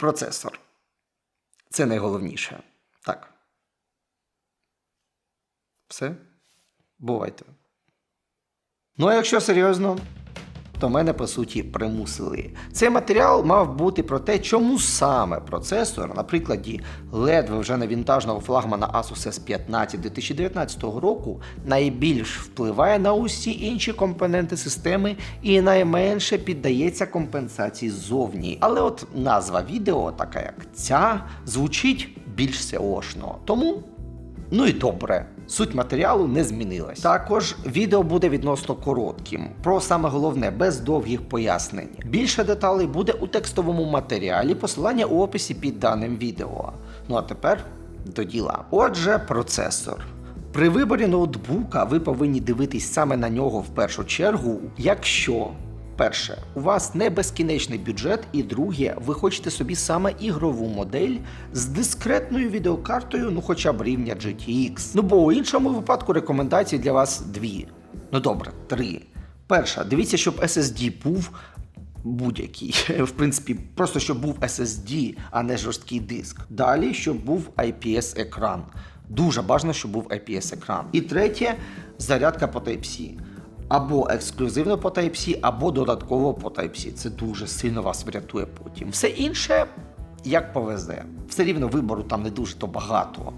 процесор. Це найголовніше. Так. Все. Бувайте. Ну, а якщо серйозно, то мене по суті примусили. Цей матеріал мав бути про те, чому саме процесор, на прикладі ледве вже не вінтажного флагмана Asus S15 2019 року, найбільш впливає на усі інші компоненти системи і найменше піддається компенсації ззовні. Але от назва відео, така як ця, звучить більш SEO-шно. Тому Ну і добре, суть матеріалу не змінилась. Також відео буде відносно коротким, про саме головне, без довгих пояснень. Більше деталей буде у текстовому матеріалі, посилання у описі під даним відео. Ну а тепер до діла. Отже, процесор. При виборі ноутбука ви повинні дивитись саме на нього в першу чергу, якщо Перше, у вас не безкінечний бюджет, і друге, ви хочете собі саме ігрову модель з дискретною відеокартою, ну хоча б рівня GTX. Ну бо у іншому випадку рекомендації для вас дві. Ну добре, три. Перша, дивіться, щоб SSD був будь-який. В принципі, просто щоб був SSD, а не жорсткий диск. Далі, щоб був IPS-екран. Дуже бажано, щоб був IPS-екран. І третє зарядка по Type-C. Або ексклюзивно по Type-C, або додатково по Type-C. Це дуже сильно вас врятує потім. Все інше, як повезе. Все рівно вибору там не дуже то багато.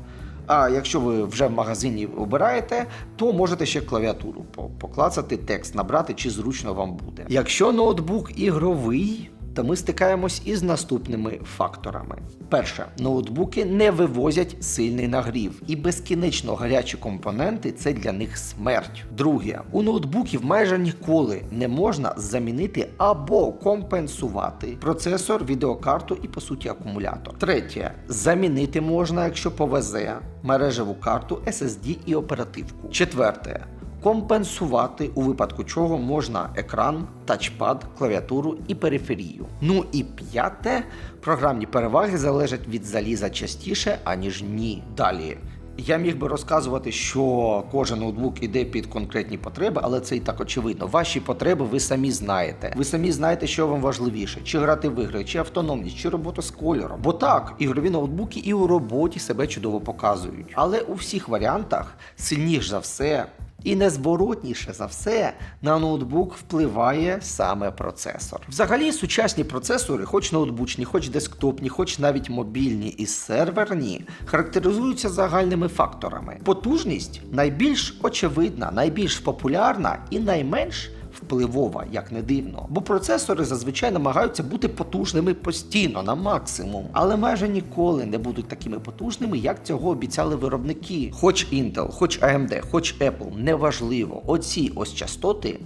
А якщо ви вже в магазині обираєте, то можете ще клавіатуру по- поклацати, текст набрати, чи зручно вам буде. Якщо ноутбук ігровий, то ми стикаємось із наступними факторами. Перше, ноутбуки не вивозять сильний нагрів, і безкінечно гарячі компоненти це для них смерть. Друге, у ноутбуків майже ніколи не можна замінити або компенсувати процесор, відеокарту і по суті акумулятор. Третє, замінити можна, якщо повезе мережеву карту, SSD і оперативку. Четверте. Компенсувати у випадку чого можна екран, тачпад, клавіатуру і периферію. Ну і п'яте, програмні переваги залежать від заліза частіше, аніж ні. Далі. Я міг би розказувати, що кожен ноутбук іде під конкретні потреби, але це і так очевидно. Ваші потреби ви самі знаєте. Ви самі знаєте, що вам важливіше: чи грати в ігри, чи автономність, чи робота з кольором. Бо так, ігрові ноутбуки і у роботі себе чудово показують. Але у всіх варіантах сильніш за все і незворотніше за все на ноутбук впливає саме процесор. Взагалі, сучасні процесори, хоч ноутбучні, хоч десктопні, хоч навіть мобільні і серверні, характеризуються загальними факторами. Потужність найбільш очевидна, найбільш популярна і найменш впливова, як не дивно. Бо процесори зазвичай намагаються бути потужними постійно на максимум, але майже ніколи не будуть такими потужними, як цього обіцяли виробники. Хоч Intel, хоч AMD, хоч Apple, неважливо. Оці ось частоти.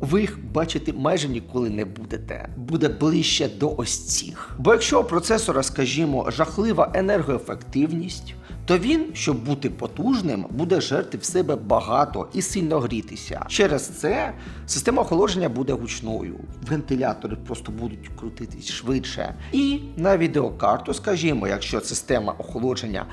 Ви їх бачити майже ніколи не будете. Буде ближче до ось цих. Бо якщо у процесора, скажімо, жахлива енергоефективність, то він, щоб бути потужним, буде жерти в себе багато і сильно грітися. Через це система охолодження буде гучною, вентилятори просто будуть крутитись швидше. І на відеокарту, скажімо, якщо система охолодження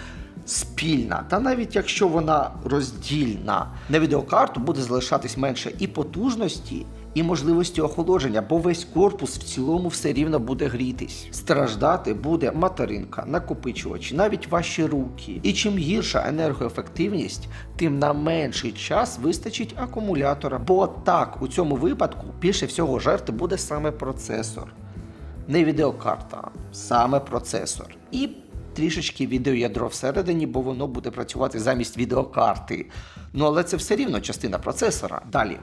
спільна, та навіть якщо вона роздільна, на відеокарту буде залишатись менше і потужності, і можливості охолодження, бо весь корпус в цілому все рівно буде грітись. Страждати буде материнка, накопичувачі, навіть ваші руки. І чим гірша енергоефективність, тим на менший час вистачить акумулятора. Бо так, у цьому випадку більше всього жерти буде саме процесор. Не відеокарта, саме процесор. І трішечки відеоядро всередині, бо воно буде працювати замість відеокарти. Ну але це все рівно частина процесора. Далі.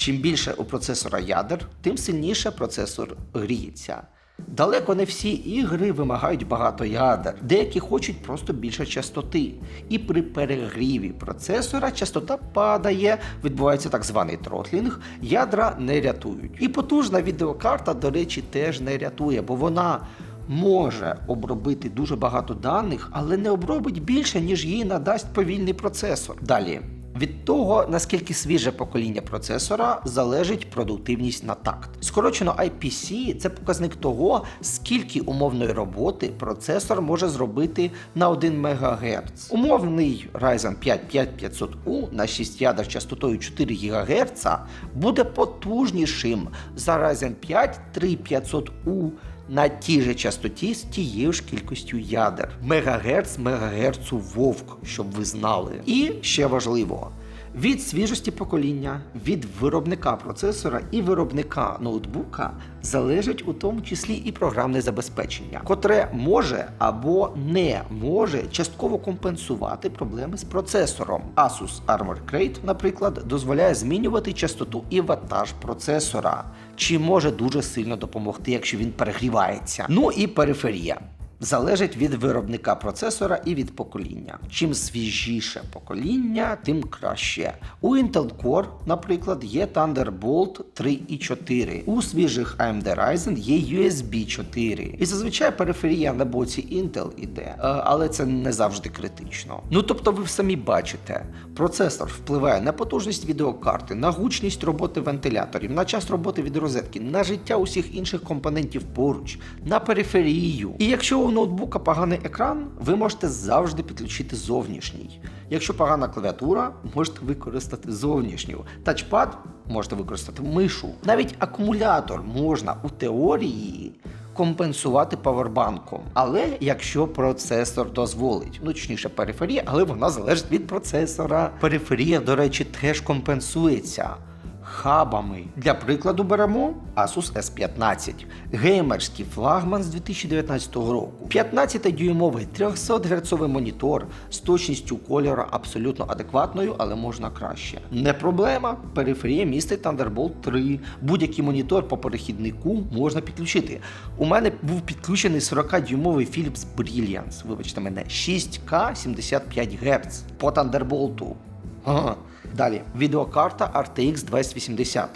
Чим більше у процесора ядер, тим сильніше процесор гріється. Далеко не всі ігри вимагають багато ядер, деякі хочуть просто більше частоти. І при перегріві процесора частота падає, відбувається так званий тротлінг, ядра не рятують. І потужна відеокарта, до речі, теж не рятує, бо вона може обробити дуже багато даних, але не обробить більше, ніж їй надасть повільний процесор. Далі. Від того, наскільки свіже покоління процесора, залежить продуктивність на такт. Скорочено IPC це показник того, скільки умовної роботи процесор може зробити на 1 МГц. Умовний Ryzen 5 5500U на 6 ядер частотою 4 ГГц буде потужнішим за Ryzen 5 3500U на тій же частоті з тією ж кількістю ядер. Мегагерц мегагерцу вовк, щоб ви знали. І ще важливо. Від свіжості покоління, від виробника процесора і виробника ноутбука залежить у тому числі і програмне забезпечення, котре може або не може частково компенсувати проблеми з процесором. Asus Armor Crate, наприклад, дозволяє змінювати частоту і ваттаж процесора, чи може дуже сильно допомогти, якщо він перегрівається. Ну і периферія залежить від виробника процесора і від покоління. Чим свіжіше покоління, тим краще. У Intel Core, наприклад, є Thunderbolt 3 і 4. У свіжих AMD Ryzen є USB 4. І зазвичай периферія на боці Intel іде, Е, але це не завжди критично. Ну тобто, ви самі бачите, процесор впливає на потужність відеокарти, на гучність роботи вентиляторів, на час роботи від розетки, на життя усіх інших компонентів поруч, на периферію. І якщо у ноутбука поганий екран, ви можете завжди підключити зовнішній. Якщо погана клавіатура, можете використати зовнішню. Тачпад можете використати мишу. Навіть акумулятор можна у теорії компенсувати павербанком. Але якщо процесор дозволить, ну точніше периферія, але вона залежить від процесора. Периферія, до речі, теж компенсується. Хабами. Для прикладу беремо Asus S15, геймерський флагман з 2019 року. 15-дюймовий 300 Гц монітор з точністю кольору абсолютно адекватною, але можна краще. Не проблема. Периферія містить Thunderbolt 3. Будь-який монітор по перехіднику можна підключити. У мене був підключений 40-дюймовий Philips Brilliance, вибачте мене, 6К 75 Гц по Thunderbolt. Ага. Далі, відеокарта RTX 2080.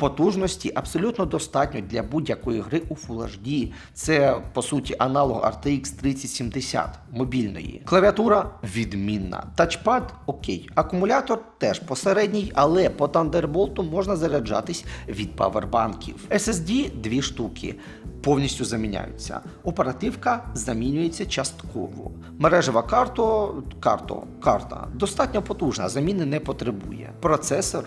Потужності абсолютно достатньо для будь-якої гри у Full HD. Це по суті аналог RTX 3070 мобільної. Клавіатура відмінна. Тачпад окей. Акумулятор теж посередній, але по Thunderbolt можна заряджатись від павербанків. SSD дві штуки. Повністю заміняються. Оперативка замінюється частково. Мережева карта, карто, карта достатньо потужна, заміни не потребує. Процесор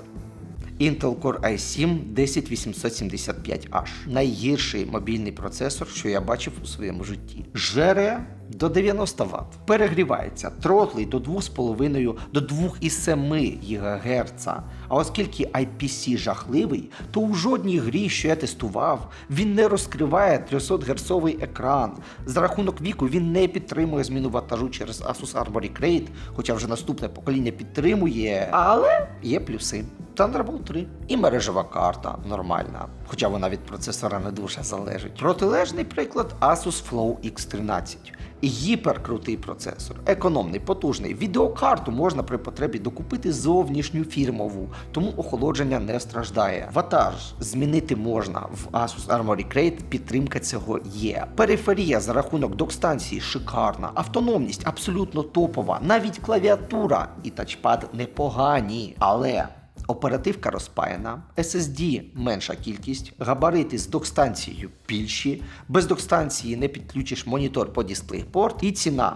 Intel Core i7 10875H. Найгірший мобільний процесор, що я бачив у своєму житті. Жере до 90 Вт. Перегрівається, тротлий до 2,5 до 2,7 ГГц. А оскільки IPC жахливий, то у жодній грі, що я тестував, він не розкриває 300 Гц екран. За рахунок віку він не підтримує зміну ваттажу через Asus Armory Crate, хоча вже наступне покоління підтримує. Але є плюси. Thunderbolt 3 і мережева карта нормальна, хоча вона від процесора не дуже залежить. Протилежний приклад Asus Flow X13. Гіперкрутий процесор, економний, потужний. Відеокарту можна при потребі докупити зовнішню фірмову, тому охолодження не страждає. Ватаж змінити можна в Asus Armory Crate, підтримка цього є. Периферія за рахунок док-станції шикарна, автономність абсолютно топова, навіть клавіатура і тачпад непогані. Але Оперативка розпаяна, SSD менша кількість, габарити з док-станцією більші, без док-станції не підключиш монітор по DisplayPort і ціна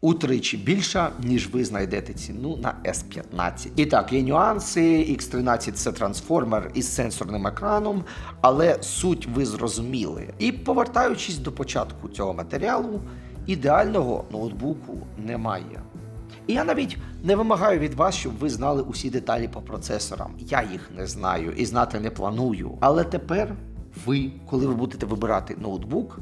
утричі більша, ніж ви знайдете ціну на S15. І так, є нюанси. X13 це трансформер із сенсорним екраном, але суть ви зрозуміли. І повертаючись до початку цього матеріалу, ідеального ноутбуку немає. І я навіть не вимагаю від вас, щоб ви знали усі деталі по процесорам. Я їх не знаю і знати не планую. Але тепер ви, коли ви будете вибирати ноутбук,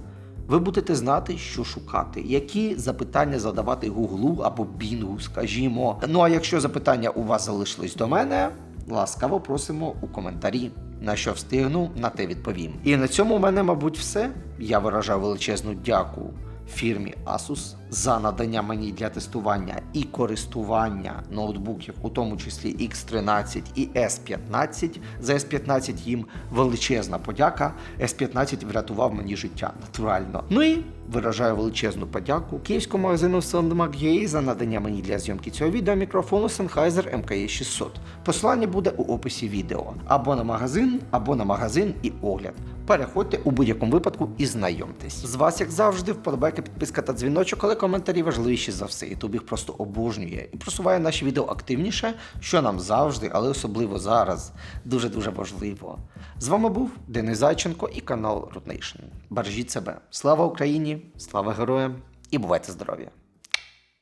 ви будете знати, що шукати, які запитання задавати Гуглу або Бінгу, скажімо. Ну а якщо запитання у вас залишились до мене, ласкаво просимо у коментарі. На що встигну, на те відповім. І на цьому в мене, мабуть, все. Я виражаю величезну дяку фірмі Asus за надання мені для тестування і користування ноутбуків, у тому числі X13 і S15. За S15 їм величезна подяка. S15 врятував мені життя натурально. Ну і виражаю величезну подяку київському магазину SoundMag.ua за надання мені для зйомки цього відео мікрофону Sennheiser MKE 600. Посилання буде у описі відео або на магазин, або на магазин і огляд. Переходьте у будь-якому випадку і знайомтесь. З вас, як завжди, вподобайка, підписка та дзвіночок, але коментарі важливіші за все. Ютуб їх просто обожнює і просуває наші відео активніше, що нам завжди, але особливо зараз, дуже дуже важливо. З вами був Денис Зайченко і канал Root. Бережіть себе. Слава Україні, слава героям і бувайте здорові!